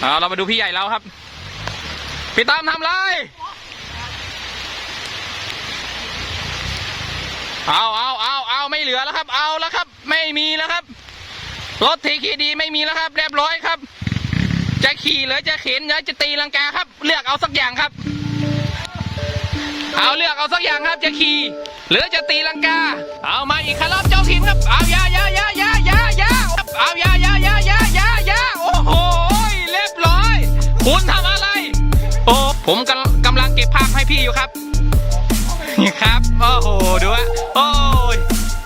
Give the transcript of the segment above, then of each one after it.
เอาเรามาดูพี่ใหญ่แล้วครับ พี่ตามทำไร เอาเอาเอาเอาไม่เหลือแล้วครับ เอาแล้วครับ ไม่มีแล้วครับ รถทีคีดีไม่มีแล้วครับ เรียบร้อยครับ จะขี่หรือจะเข็นหรือจะตีลังกาครับ เลือกเอาสักอย่างครับ เอาเลือกเอาสักอย่างครับ จะขี่หรือจะตีลังกา เอามาอีกคันรอบเจ้าถิ่นครับ เอาอยาอยาอยา ผมกำกำลังเก็บภาพให้พี่อยู่ครับนี่ครับโอ้โหดูฮะโอ้ย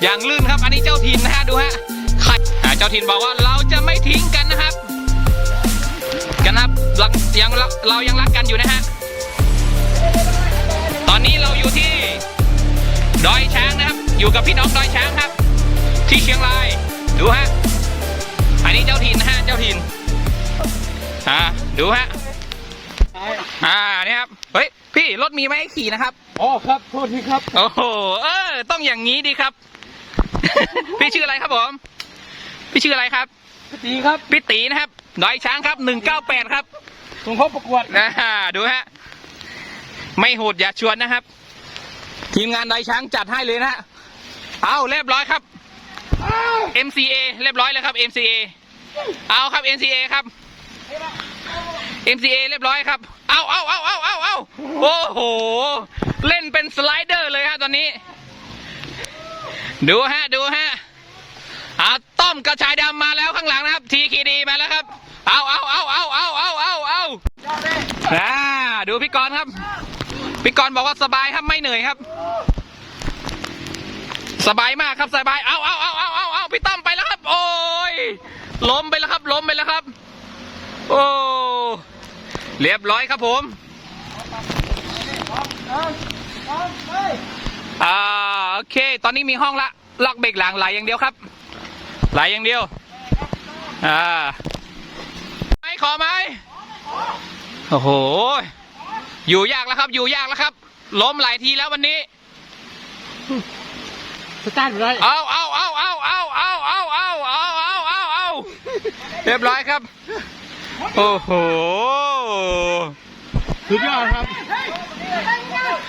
อย่างลื่นครับอันนี้เจ้าถิ่นนะฮะดูฮะใครอ่าเจ้าถิ่นบอกว่าเราจะไม่ทิ้งกันนะครับ กันนะครับเรายังเรายังรักกันอยู่นะฮะตอนนี้เราอยู่ที่ดอยช้างนะครับ อยู่กับพี่น้องดอยช้างครับ ที่เชียงรายดูฮะอันนี้เจ้าถิ่นนะฮะเจ้าถิ่นอ่าดูฮะ อ่าเนี่ยครับ เฮ้ย พี่รถมีไหมให้ขี่นะครับ อ๋อครับ โทษทีครับ โอ้โห เออ ต้องอย่างนี้ดีครับ พี่ชื่ออะไรครับผม พี่ชื่ออะไรครับดีครับพี่ตีนะครับดอยช้างครับ198ครับส่งเข้าประกวด นะฮะดูฮะ ไม่โหดอย่าชวนนะครับ ทีมงานดอยช้างจัดให้เลยนะฮะ เอาเรียบร้อยครับ MCA เรียบร้อยเลยครับ MCA เอาครับ MCA ครับ MCA เรียบร้อยครับ เอาเอาเอาเอาเอาเอาโอ้โห เล่นเป็นสไลเดอร์เลยฮะตอนนี้ ดูฮะ ดูฮะอาต้อมกระชายดำมาแล้วข้างหลังนะครับ ทีคีดีมาแล้วครับ เอาเอาเอาเอาเอาเอาเอาเอาอ่าดูพี่กรณ์ครับ พี่กรณ์บอกว่าสบายครับไม่เหนื่อยครับ สบายมากครับสบาย เอาเอาเอาเอาเอาเอาพี่ต้อมไปแล้วครับ โอ้ยล้มไปแล้วครับล้มไปแล้วครับ โอ้ เรียบร้อยครับผมอ่าโอเค ตอนนี้มีห้องละ ล็อกเบรกหลังไหลอย่างเดียวครับ ไหลอย่างเดียว อ่า ไม่ขอไหมโอ้โห อยู่ยากแล้วครับ อยู่ยากแล้วครับ ล้มหลายทีแล้ววันนี้สตาร์ทไปเลยเอาเอาเอาเอาเอาเอาเอาเอาเอาเอาเอาเอาเรียบร้อยครับ โอ้โหสุดยอดครับ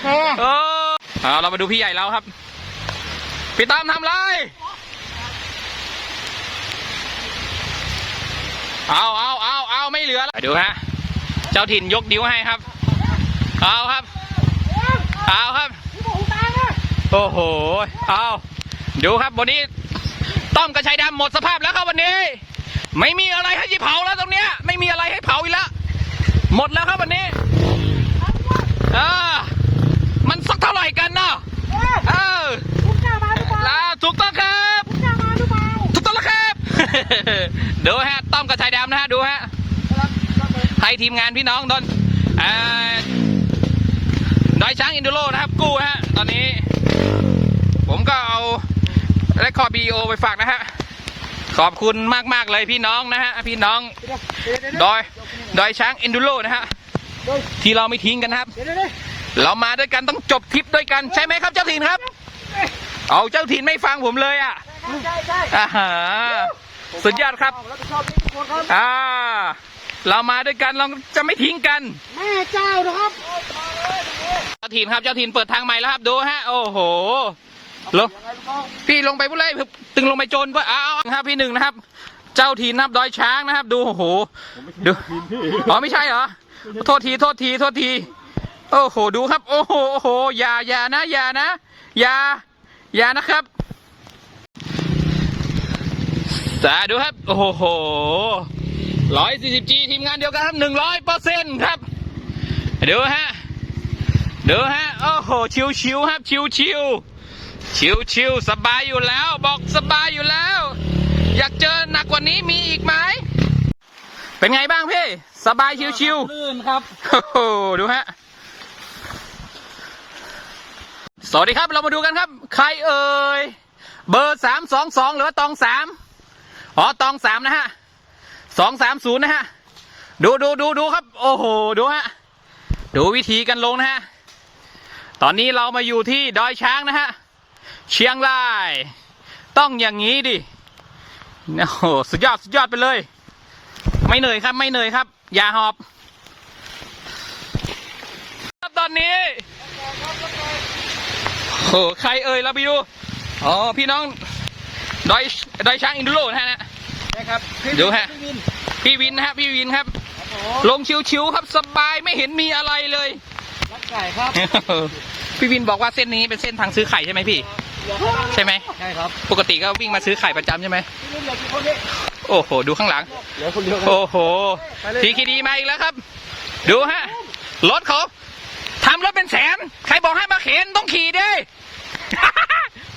โอ้เออเอาเรามาดูพี่ใหญ่แล้วครับ พี่ตามทำไร เอาเอาเอาเอาไม่เหลือแล้วไปดูฮะ เจ้าถิ่นยกนิ้วให้ครับ เอาครับ เอาครับ โอ้โห เอา ดูครับวันนี้ ต้อมกระชัยดำหมดสภาพแล้วครับวันนี้ ไม่มีอะไรให้เผาแล้วตรงเนี้ย ไม่มีอะไรให้เผาอีกแล้ว หมดแล้วครับวันนี้อ่ามันสักเท่าไหร่กันเนาะเออลาถูกต้องครับถูกต้องแล้วครับ ดูฮะ ต้อมกระชัยดำนะฮะ ดูฮะ ให้ทีมงานพี่น้องดนอ่าดอยช้างอินโดโรนะครับ กู้ฮะ ตอนนี้ ผมก็เอาเรคคอร์ดบีโอไปฝากนะฮะ ขอบคุณมากๆเลยพี่น้องนะฮะพี่น้องดอยดอยช้างอินดูโรนะฮะที่เราไม่ทิ้งกันนะครับเดี๋ยวเดี๋ยวเดี๋ยวเรามาด้วยกันต้องจบทริปด้วยกันใช่ไหมครับเจ้าถิ่นครับ เอาเจ้าถิ่นไม่ฟังผมเลยอะใช่ใช่อ่าฮะสุดยอดครับรับผิดชอบนี่ทุกคนครับอ่าเรามาด้วยกันเราจะไม่ทิ้งกัน แม่เจ้านะครับ เจ้าถิ่นครับเจ้าถิ่นเปิดทางใหม่แล้วครับดูฮะ โอ้โห ลงยังไงลูกน้องพี่ลงไปพุ่เลยตึงลงไปโจรก็เอาเอาครับพี่หนึ่งนะครับ เจ้าทีนับดอยช้างนะครับ ดูโอ้โหดูอ๋อไม่ใช่เหรอโทษทีโทษทีโทษทีโอ้โหดูครับ โอ้โหโอ้โหอย่าอย่านะอย่านะอย่าอย่านะครับสาดูครับ โอ้โหร้อยสี่สิบจีทีมงานเดียวกันครับหนึ่งร้อยเปอร์เซ็นต์ครับดูฮะดูฮะ โอ้โห ชิวชิวๆครับ ชิวชิวๆ ชิวชิวๆสบายอยู่แล้ว บอกสบายอยู่แล้ว อยากเจอหนักกว่านี้มีอีกไหม เป็นไงบ้างพี่ สบายชิวชิวลื่นครับๆโอ้โหดูฮะ สวัสดีครับเรามาดูกันครับ ใครเอ่ย เบอร์สามสองสองหรือว่าตองสามอ๋อตองสามนะฮะสองสามศูนย์นะฮะ ดูดูดูดูครับ โอ้โห ดูฮะ ดูวิธีกันลงนะฮะ ตอนนี้เรามาอยู่ที่ดอยช้างนะฮะ เชียงราย ต้องอย่างนี้ดิโอ้โหสุดยอดสุดยอดไปเลย ไม่เหนื่อยครับไม่เหนื่อยครับ อย่าหอบครับตอนนี้โอ้ใครเอ่ยเราไปดูอ๋อพี่น้องดอยดอยช้างอินดูโรนะฮะใช่ครับดูฮะพี่วินพี่วินนะฮะพี่วินครับครับผมลงชิวๆครับสบายไม่เห็นมีอะไรเลยรักไก่ครับ พี่วินบอกว่าเส้นนี้เป็นเส้นทางซื้อไข่ใช่ไหมพี่ ใช่ไหมใช่ครับ ปกติก็วิ่งมาซื้อไข่ประจำใช่ไหมพี่วินเหลือกี่คนนี่โอ้โห ดูข้างหลังเหลือคนเดียวครับโอ้โห ไปเลย ทีคีดีมาอีกแล้วครับ ดูฮะ รถเขาทำรถเป็นแสน ใครบอกให้มาเข็นต้องขี่ดิ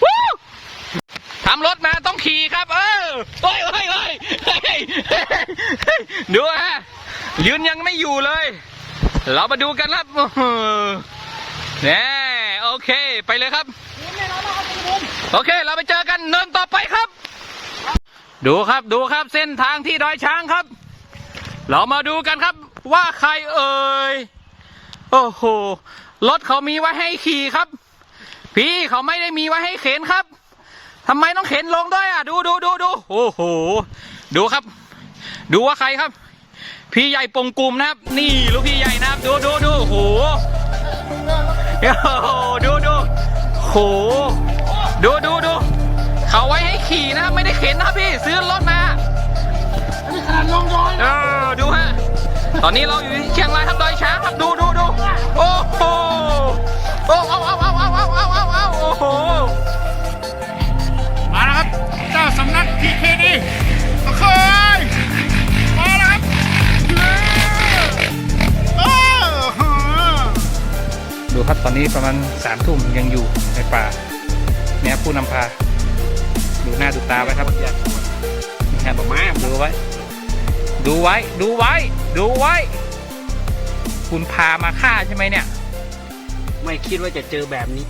วู้ทำรถมาต้องขี่ครับ เออโอ้ยโอ้ยโอ้ยเฮ้ยเฮ้ยดูฮะ ยืนยังไม่อยู่เลย เรามาดูกันครับโอ้โหแน่โอ เคไปเลยครับ โอเคเราไปเจอกันเนินต่อไปครับ ดูครับดูครับเส้นทางที่ดอยช้างครับ เรามาดูกันครับว่าใครเอ่ยโอ้โหรถเขามีไว้ให้ขี่ครับ พี่เขาไม่ได้มีไว้ให้เข็นครับทำไมต้องเข็นลงด้วยอะ ดูดูดูดูโอ้โหดูครับ ดูว่าใครครับ พี่ใหญ่ปงกลุ่มนะครับ นี่ลูกพี่ใหญ่นะครับ ดูดูดูโอ้โห โอ้โหดูดู โห ดูดูดู เขาไว้ให้ขี่นะครับ ไม่ได้เข็นนะครับพี่ ซื้อรถมานี่ขนาดลงย้อยเออดูฮะ ตอนนี้เราอยู่ที่เชียงรายครับดอยช้างครับดูดูดูโอ้โหโอ้เอาเอาเอาเอาเอาเอาเอาเอาโอ้โห มาแล้วครับ เจ้าสำนักทีเคดี ตอนนี้ประมาณสามทุ่มยังอยู่ในป่า เนี่ยผู้นำพา ดูหน้าดูตาไว้ครับนี่ครับมาดูไว้ ดูไว้ ดูไว้ ดูไว้ คุณพามาฆ่าใช่ไหมเนี่ย ไม่คิดว่าจะเจอแบบนี้